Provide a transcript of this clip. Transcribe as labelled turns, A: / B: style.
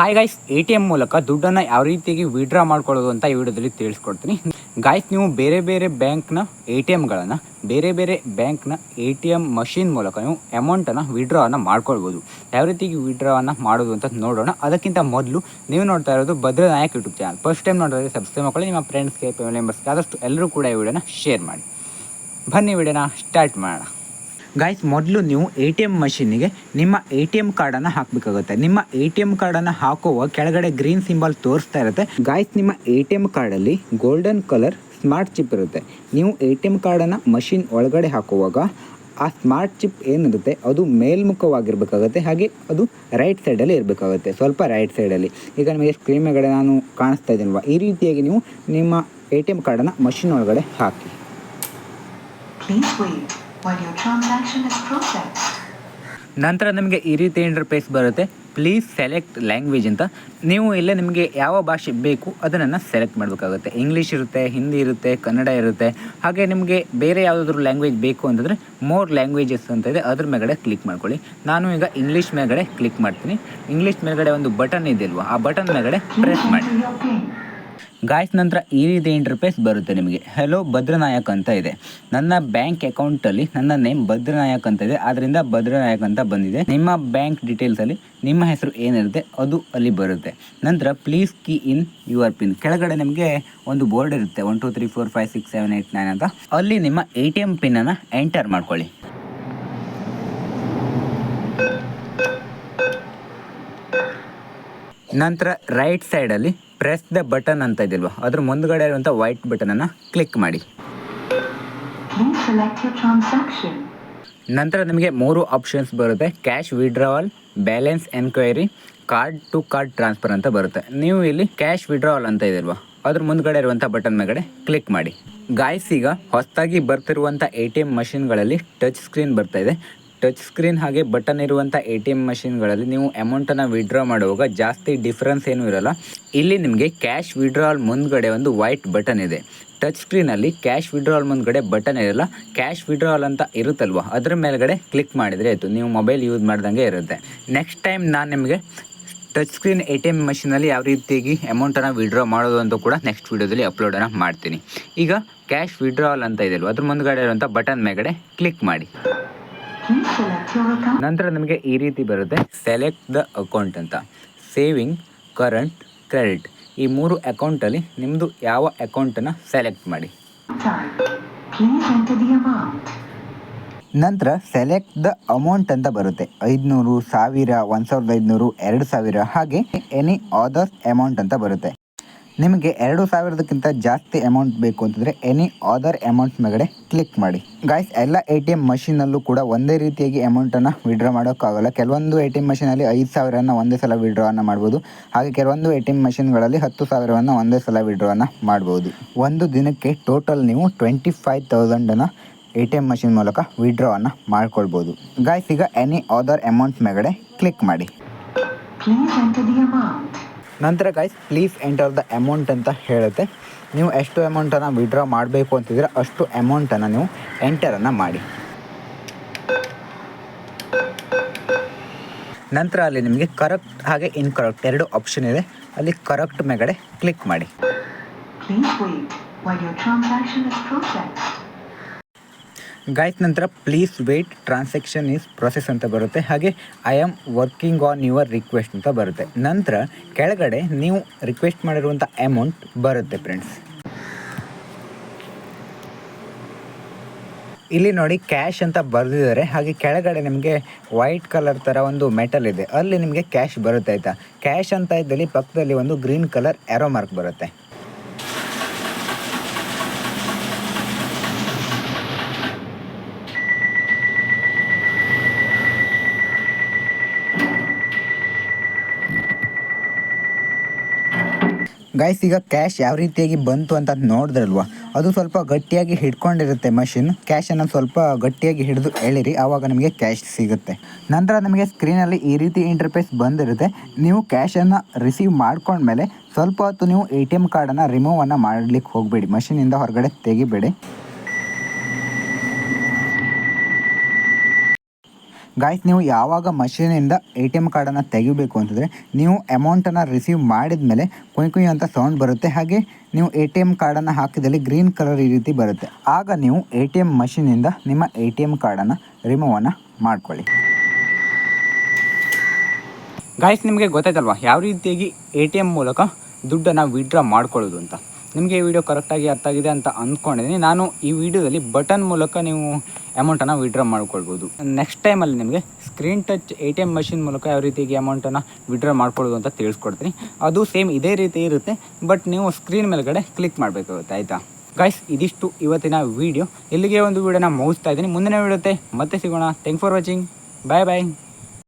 A: Hi guys A T M ಮೂಲಕ ದುಡ್ಡನ್ನು ಯಾವ ರೀತಿಯಾಗಿ ವಿಡ್ರಾ ಮಾಡ್ಕೊಳ್ಳೋದು ಅಂತ ಈ ವಿಡಿಯೋದಲ್ಲಿ ತಿಳಿಸ್ಕೊಡ್ತೀನಿ. ಗಾಯ್ಸ್ ನೀವು ಬೇರೆ ಬೇರೆ ಬ್ಯಾಂಕ್ನ ಎ ಟಿ ಎಮ್ಗಳನ್ನು ಬೇರೆ ಬೇರೆ ಬ್ಯಾಂಕ್ನ ಎ ಟಿ ಎಂ ಮಷಿನ್ ಮೂಲಕ ನೀವು ಅಮೌಂಟನ್ನು ವಿಡ್ರಾವನ್ನು ಮಾಡ್ಕೊಳ್ಬೋದು. ಯಾವ ರೀತಿಯಾಗಿ ವಿಡ್ರಾವನ್ನು ಮಾಡೋದು ಅಂತ ನೋಡೋಣ. ಅದಕ್ಕಿಂತ ಮೊದಲು ನೀವು ನೋಡ್ತಾ ಇರೋದು Bhadra Nayak YouTube channel first time ನೋಡಿದ್ರೆ ಸಬ್ಸ್ಕ್ರೈಬ್ ಮಾಡ್ಕೊಳ್ಳಿ, ನಿಮ್ಮ ಫ್ರೆಂಡ್ಸ್ಗೆ ಫ್ಯಾಮಿಲಿ ಮೆಂಬರ್ಸ್ಗೆ ಆದಷ್ಟು ಎಲ್ಲರೂ ಕೂಡ ಈ ವಿಡಿಯೋನ ಶೇರ್ ಮಾಡಿ. ಬನ್ನಿ ವಿಡಿಯೋನ ಸ್ಟಾರ್ಟ್ ಮಾಡೋಣ. ಗಾಯ್ಸ್ ಮೊದಲು ನೀವು ಎ ಟಿ ಎಂ ಮಷೀನಿಗೆ ನಿಮ್ಮ ಎ ಟಿ ಎಂ ಕಾರ್ಡನ್ನು ಹಾಕಬೇಕಾಗುತ್ತೆ. ನಿಮ್ಮ ಎ ಟಿ ಎಂ ಕಾರ್ಡನ್ನು ಹಾಕುವ ಕೆಳಗಡೆ ಗ್ರೀನ್ ಸಿಂಬಲ್ ತೋರಿಸ್ತಾ ಇರುತ್ತೆ. ಗಾಯ್ಸ್ ನಿಮ್ಮ ಎ ಟಿ ಎಂ ಕಾರ್ಡಲ್ಲಿ ಗೋಲ್ಡನ್ ಕಲರ್ ಸ್ಮಾರ್ಟ್ ಚಿಪ್ ಇರುತ್ತೆ. ನೀವು ಎ ಟಿ ಎಂ ಕಾರ್ಡನ್ನು ಮಷಿನ್ ಒಳಗಡೆ ಹಾಕುವಾಗ ಆ ಸ್ಮಾರ್ಟ್ ಚಿಪ್ ಏನಿರುತ್ತೆ, ಅದು ಮೇಲ್ಮುಖವಾಗಿರಬೇಕಾಗುತ್ತೆ. ಹಾಗೆ ಅದು ರೈಟ್ ಸೈಡಲ್ಲಿ ಇರಬೇಕಾಗುತ್ತೆ. ಸ್ವಲ್ಪ ರೈಟ್ ಸೈಡಲ್ಲಿ ಈಗ ನಿಮಗೆ ಸ್ಕ್ರೀನ್ ಮೇಲ್ಗಡೆ ನಾನು ಕಾಣಿಸ್ತಾ ಇದ್ದೀನಲ್ವ? ಈ ರೀತಿಯಾಗಿ ನೀವು ನಿಮ್ಮ ಎ ಟಿ ಎಂ ಕಾರ್ಡನ್ನು ಮಷಿನ್ ಒಳಗಡೆ ಹಾಕಿ.
B: While your transaction is processed.
A: ನಂತರ ನಿಮಗೆ ಈ ರೀತಿ ಇಂಟರ್ಫೇಸ್ ಬರುತ್ತೆ. ಪ್ಲೀಸ್ ಸೆಲೆಕ್ಟ್ ಲ್ಯಾಂಗ್ವೇಜ್ ಅಂತ. ನೀವು ಇಲ್ಲೇ ನಿಮಗೆ ಯಾವ ಭಾಷೆ ಬೇಕು ಅದನ್ನು ಸೆಲೆಕ್ಟ್ ಮಾಡಬೇಕಾಗುತ್ತೆ. ಇಂಗ್ಲೀಷ್ ಇರುತ್ತೆ ಹಿಂದಿ ಇರುತ್ತೆ ಕನ್ನಡ ಇರುತ್ತೆ. ಹಾಗೆ ನಿಮಗೆ ಬೇರೆ ಯಾವುದಾದ್ರೂ ಲ್ಯಾಂಗ್ವೇಜ್ ಬೇಕು ಅಂತಂದರೆ ಮೋರ್ ಲ್ಯಾಂಗ್ವೇಜಸ್ ಅಂತ ಇದೆ. ಅದ್ರ ಮೇಲ್ಗಡೆ ಕ್ಲಿಕ್ ಮಾಡ್ಕೊಳ್ಳಿ. ನಾನು ಈಗ ಇಂಗ್ಲೀಷ್ ಮೇಲ್ಗಡೆ ಕ್ಲಿಕ್ ಮಾಡ್ತೀನಿ. ಇಂಗ್ಲೀಷ್ ಮೇಲ್ಗಡೆ ಒಂದು ಬಟನ್ ಇದೆಯಲ್ವ ಆ ಬಟನ್ ಮೇಲ್ಗಡೆ ಪ್ರೆಸ್ ಮಾಡಿ. ಗಾಯ್ಸ್, ನಂತರ ಈ ರೀತಿ ಇಂಟರ್ಫೇಸ್ ಬರುತ್ತೆ ನಿಮಗೆ. ಹಲೋ ಭದ್ರನಾಯಕ್ ಅಂತ ಇದೆ. ನನ್ನ ಬ್ಯಾಂಕ್ ಅಕೌಂಟಲ್ಲಿ ನನ್ನ ನೇಮ್ ಭದ್ರನಾಯಕ್ ಅಂತ ಇದೆ. ಆದ್ದರಿಂದ ಭದ್ರನಾಯಕ್ ಅಂತ ಬಂದಿದೆ. ನಿಮ್ಮ ಬ್ಯಾಂಕ್ ಡೀಟೇಲ್ಸಲ್ಲಿ ನಿಮ್ಮ ಹೆಸರು ಏನಿರುತ್ತೆ, ಅದು ಅಲ್ಲಿ ಬರುತ್ತೆ. ನಂತರ please key in your pin ಕೆಳಗಡೆ ನಿಮಗೆ ಒಂದು ಬೋರ್ಡ್ ಇರುತ್ತೆ. One two three four five six seven eight nine ಅಂತ. ಅಲ್ಲಿ ನಿಮ್ಮ ಎ ಟಿ ಎಂ ಪಿನ್ನನ್ನು ಎಂಟರ್ ಮಾಡ್ಕೊಳ್ಳಿ. ನಂತರ ರೈಟ್ ಸೈಡಲ್ಲಿ ಪ್ರೆಸ್ ದ ಬಟನ್ ಅಂತ ಇದೆಯಲ್ವಾ ಅದ್ರ ಮುಂದ್ಗಡೆ ಇರುವಂಥ ವೈಟ್ ಬಟನನ್ನು ಕ್ಲಿಕ್ ಮಾಡಿ. ನಂತರ ನಿಮಗೆ ಮೂರು ಆಪ್ಷನ್ಸ್ ಬರುತ್ತೆ. Cash withdrawal balance enquiry card to card transfer ಅಂತ ಬರುತ್ತೆ. ನೀವು ಇಲ್ಲಿ ಕ್ಯಾಶ್ ವಿಡ್ರಾವಲ್ ಅಂತ ಇದೆಯಲ್ವಾ ಅದ್ರ ಮುಂದ್ಗಡೆ ಇರುವಂಥ ಬಟನ್ ಮೇಗಡೆ ಕ್ಲಿಕ್ ಮಾಡಿ. ಗಾಯ್ಸ್ ಈಗ ಹೊಸದಾಗಿ ಬರ್ತಿರುವಂಥ ಎ ಟಿ ಎಂ ಮಷಿನ್ಗಳಲ್ಲಿ ಟಚ್ ಸ್ಕ್ರೀನ್ ಬರ್ತಾ ಇದೆ. ಟಚ್ ಸ್ಕ್ರೀನ್ ಹಾಗೆ ಬಟನ್ ಇರುವಂಥ ಎ ಟಿ ಎಂ ಮಷಿನ್ಗಳಲ್ಲಿ ನೀವು ಅಮೌಂಟನ್ನು ವಿಡ್ರಾ ಮಾಡುವಾಗ ಜಾಸ್ತಿ ಡಿಫ್ರೆನ್ಸ್ ಏನೂ ಇರಲ್ಲ. ಇಲ್ಲಿ ನಿಮಗೆ ಕ್ಯಾಶ್ ವಿಡ್ರಾಲ್ ಮುಂದ್ಗಡೆ ಒಂದು ವೈಟ್ ಬಟನ್ ಇದೆ. ಟಚ್ ಸ್ಕ್ರೀನಲ್ಲಿ ಕ್ಯಾಶ್ ವಿಡ್ರಾಲ್ ಮುಂದ್ಗಡೆ ಬಟನ್ ಇರಲ್ಲ. ಕ್ಯಾಶ್ ವಿಡ್ರಾಲ್ ಅಂತ ಇರುತ್ತಲ್ವ? ಅದ್ರ ಮೇಲ್ಗಡೆ ಕ್ಲಿಕ್ ಮಾಡಿದರೆ ಆಯಿತು. ನೀವು ಮೊಬೈಲ್ ಯೂಸ್ ಮಾಡ್ದಂಗೆ ಇರುತ್ತೆ. ನೆಕ್ಸ್ಟ್ ಟೈಮ್ ನಾನು ನಿಮಗೆ touch screen A T M ಮಷಿನಲ್ಲಿ ಯಾವ ರೀತಿಯಾಗಿ ಅಮೌಂಟನ್ನು ವಿಡ್ರಾ ಮಾಡೋದು ಅಂತ ಕೂಡ ನೆಕ್ಸ್ಟ್ ವೀಡಿಯೋದಲ್ಲಿ ಅಪ್ಲೋಡನ್ನು ಮಾಡ್ತೀನಿ. ಈಗ ಕ್ಯಾಶ್ ವಿಡ್ರಾಲ್ ಅಂತ ಇದೆಯಲ್ವ ಅದ್ರ ಮುಂದ್ಗಡೆ ಇರುವಂಥ ಬಟನ್ ಮೇಲ್ಗಡೆ ಕ್ಲಿಕ್ ಮಾಡಿ. ನಂತರ ನಮಗೆ ಈ ರೀತಿ ಬರುತ್ತೆ. ಸೆಲೆಕ್ಟ್ ದ ಅಕೌಂಟ್ ಅಂತ. ಸೇವಿಂಗ್ ಕರೆಂಟ್ ಕ್ರೆಡಿಟ್ ಈ ಮೂರು ಅಕೌಂಟಲ್ಲಿ ನಿಮ್ಮದು ಯಾವ ಅಕೌಂಟನ್ನು ಸೆಲೆಕ್ಟ್ ಮಾಡಿ. ನಂತರ ಸೆಲೆಕ್ಟ್ ದ ಅಮೌಂಟ್ ಅಂತ ಬರುತ್ತೆ. ಐದುನೂರು ಸಾವಿರ ಒಂದು ಸಾವಿರದ ಐದುನೂರು ಎರಡು ಸಾವಿರ ಹಾಗೆ ಎನಿ ಅದರ್ಸ್ ಅಮೌಂಟ್ ಅಂತ ಬರುತ್ತೆ. ನಿಮಗೆ ಎರಡು ಸಾವಿರದಕ್ಕಿಂತ ಜಾಸ್ತಿ ಅಮೌಂಟ್ ಬೇಕು ಅಂತಂದರೆ ಎನಿ ಅದರ್ ಅಮೌಂಟ್ ಮೇಗಡೆ ಕ್ಲಿಕ್ ಮಾಡಿ. ಗಾಯ್ಸ್ ಎಲ್ಲ ಎ ಟಿ ಎಂ ಮಷೀನಲ್ಲೂ ಕೂಡ ಒಂದೇ ರೀತಿಯಾಗಿ ಅಮೌಂಟನ್ನು ವಿಡ್ರಾ ಮಾಡೋಕ್ಕಾಗಲ್ಲ. ಕೆಲವೊಂದು ಎ ಟಿ ಎಂ ಮಷೀನಲ್ಲಿ ಐದು ಸಾವಿರವನ್ನು ಒಂದೇ ಸಲ ವಿಡ್ರಾವನ್ನು ಮಾಡ್ಬೋದು. ಹಾಗೆ ಕೆಲವೊಂದು ಎ ಟಿ ಎಂ ಮಷೀನ್ಗಳಲ್ಲಿ ಹತ್ತು ಸಾವಿರವನ್ನು ಒಂದೇ ಸಲ ವಿಡ್ರಾವನ್ನು ಮಾಡ್ಬೋದು. ಒಂದು ದಿನಕ್ಕೆ ಟೋಟಲ್ ನೀವು ಟ್ವೆಂಟಿ ಫೈವ್ ತೌಸಂಡನ್ನು ಎ ಟಿ ಎಂ ಮಷಿನ್ ಮೂಲಕ ವಿಡ್ರಾವನ್ನು ಮಾಡ್ಕೊಳ್ಬೋದು. ಗಾಯ್ಸ್ ಈಗ ಎನಿ ಅದರ್ ಅಮೌಂಟ್ ಮೇಗಡೆ ಕ್ಲಿಕ್ ಮಾಡಿ. ನಂತರ guys please enter the amount ಅಂತ ಹೇಳುತ್ತೆ. ನೀವು ಎಷ್ಟು ಅಮೌಂಟನ್ನು ವಿಡ್ರಾ ಮಾಡಬೇಕು ಅಂತಿದ್ರೆ ಅಷ್ಟು ಅಮೌಂಟನ್ನು ನೀವು ಎಂಟರನ್ನು ಮಾಡಿ. ನಂತರ ಅಲ್ಲಿ ನಿಮಗೆ ಕರೆಕ್ಟ್ ಹಾಗೆ ಇನ್ಕರೆಕ್ಟ್ ಎರಡು ಆಪ್ಷನ್ ಇದೆ. ಅಲ್ಲಿ ಕರೆಕ್ಟ್ ಮೇಗಡೆ ಕ್ಲಿಕ್ ಮಾಡಿ
B: Please wait while your transaction is processed.
A: Guys ನಂತರ please wait transaction is process ಅಂತ ಬರುತ್ತೆ. ಹಾಗೆ I am working on your request ಅಂತ ಬರುತ್ತೆ. ನಂತರ, ಕೆಳಗಡೆ ನೀವು ರಿಕ್ವೆಸ್ಟ್ ಮಾಡಿರುವಂಥ ಅಮೌಂಟ್ ಬರುತ್ತೆ ಫ್ರೆಂಡ್ಸ್ ಇಲ್ಲಿ ನೋಡಿ ಕ್ಯಾಶ್ ಅಂತ ಬರೆದಿದ್ದಾರೆ. ಹಾಗೆ, ಕೆಳಗಡೆ ನಿಮಗೆ ವೈಟ್ ಕಲರ್ ಥರ ಒಂದು ಮೆಟಲ್ ಇದೆ. ಅಲ್ಲಿ ನಿಮಗೆ ಕ್ಯಾಶ್ ಬರುತ್ತೆ ಆಯಿತಾ? ಕ್ಯಾಶ್ ಅಂತ ಇದ್ದಲ್ಲಿ ಪಕ್ಕದಲ್ಲಿ ಒಂದು ಗ್ರೀನ್ ಕಲರ್ ಎರೋ ಮಾರ್ಕ್ ಬರುತ್ತೆ. ಗೈಸ್ ಈಗ ಕ್ಯಾಶ್ ಯಾವ ರೀತಿಯಾಗಿ ಬಂತು ಅಂತ ನೋಡಿದ್ರಲ್ವಾ? ಅದು ಸ್ವಲ್ಪ ಗಟ್ಟಿಯಾಗಿ ಹಿಡ್ಕೊಂಡಿರುತ್ತೆ ಮಷಿನ್ ಕ್ಯಾಶನ್ನು ಸ್ವಲ್ಪ ಗಟ್ಟಿಯಾಗಿ ಹಿಡಿದು ಎಳಿರಿ, ಆವಾಗ ನಿಮಗೆ ಕ್ಯಾಶ್ ಸಿಗುತ್ತೆ. ನಂತರ ನಿಮಗೆ ಸ್ಕ್ರೀನಲ್ಲಿ ಈ ರೀತಿ ಇಂಟರ್ಫೇಸ್ ಬಂದಿರುತ್ತೆ. ನೀವು ಕ್ಯಾಶನ್ನು ರಿಸೀವ್ ಮಾಡ್ಕೊಂಡ್ಮೇಲೆ ಸ್ವಲ್ಪ ಹೊತ್ತು ನೀವು ಎ ಟಿ ಎಂ ಕಾರ್ಡನ್ನು ರಿಮೂವನ್ನು ಮಾಡಲಿಕ್ಕೆ ಹೋಗಬೇಡಿ. ಮಷಿನಿಂದ ಹೊರಗಡೆ ತೆಗಿಬೇಡಿ. ಗಾಯ್ಸ್ ನೀವು ಯಾವಾಗ ಮಷೀನಿಂದ ಎ ಟಿ ಎಂ ಕಾರ್ಡನ್ನು ತೆಗಿಬೇಕು ಅಂತಂದರೆ, ನೀವು ಅಮೌಂಟನ್ನು ರಿಸೀವ್ ಮಾಡಿದ ಮೇಲೆ ಕುಯ್ ಕುಯ್ ಅಂತ ಸೌಂಡ್ ಬರುತ್ತೆ. ಹಾಗೆ ನೀವು ಎ ಟಿ ಎಂ ಕಾರ್ಡನ್ನು ಹಾಕಿದಲ್ಲಿ ಗ್ರೀನ್ ಕಲರ್ ಈ ರೀತಿ ಬರುತ್ತೆ. ಆಗ ನೀವು ಎ ಟಿ ಎಂ ಮಷೀನಿಂದ ನಿಮ್ಮ ಎ ಟಿ ಎಂ ಕಾರ್ಡನ್ನು ರಿಮೂವನ್ನು ಮಾಡ್ಕೊಳ್ಳಿ. ಗಾಯ್ಸ್ ನಿಮಗೆ ಗೊತ್ತಾಯ್ತಲ್ವಾ? ಯಾವ ರೀತಿಯಾಗಿ ಎ ಟಿ ಎಂ ಮೂಲಕ ದುಡ್ಡನ್ನು ವಿಡ್ರಾ ಮಾಡ್ಕೊಳ್ಳೋದು ಅಂತ? ನಿಮಗೆ ಈ ವಿಡಿಯೋ ಕರೆಕ್ಟಾಗಿ ಅರ್ಥ ಆಗಿದೆ ಅಂತ ಅಂದ್ಕೊಂಡಿದ್ದೀನಿ. ನಾನು ಈ ವಿಡಿಯೋದಲ್ಲಿ ಬಟನ್ ಮೂಲಕ ನೀವು ಅಮೌಂಟನ್ನು ವಿಡ್ರಾ ಮಾಡ್ಕೊಳ್ಬೋದು. ನೆಕ್ಸ್ಟ್ ಟೈಮಲ್ಲಿ ನಿಮಗೆ screen touch A T M machine ಮೂಲಕ ಯಾವ ರೀತಿಯಾಗಿ ಅಮೌಂಟನ್ನು ವಿಡ್ರಾ ಮಾಡ್ಕೊಳ್ಳೋದು ಅಂತ ತಿಳಿಸ್ಕೊಡ್ತೀನಿ. ಅದು ಸೇಮ್ ಇದೇ ರೀತಿ ಇರುತ್ತೆ ಬಟ್ ನೀವು ಸ್ಕ್ರೀನ್ ಮೇಲ್ಗಡೆ ಕ್ಲಿಕ್ ಮಾಡಬೇಕಾಗುತ್ತೆ, ಆಯಿತಾ? ಗಾಯ್ಸ್ ಇದಿಷ್ಟು ಇವತ್ತಿನ ವಿಡಿಯೋ ಇಲ್ಲಿಗೆ ಒಂದು ವಿಡಿಯೋನ ಮುಗಿಸ್ತಾ ಇದ್ದೀನಿ. ಮುಂದಿನ ವಿಡಿಯೋತೆ ಮತ್ತೆ ಸಿಗೋಣ. Thank for watching bye bye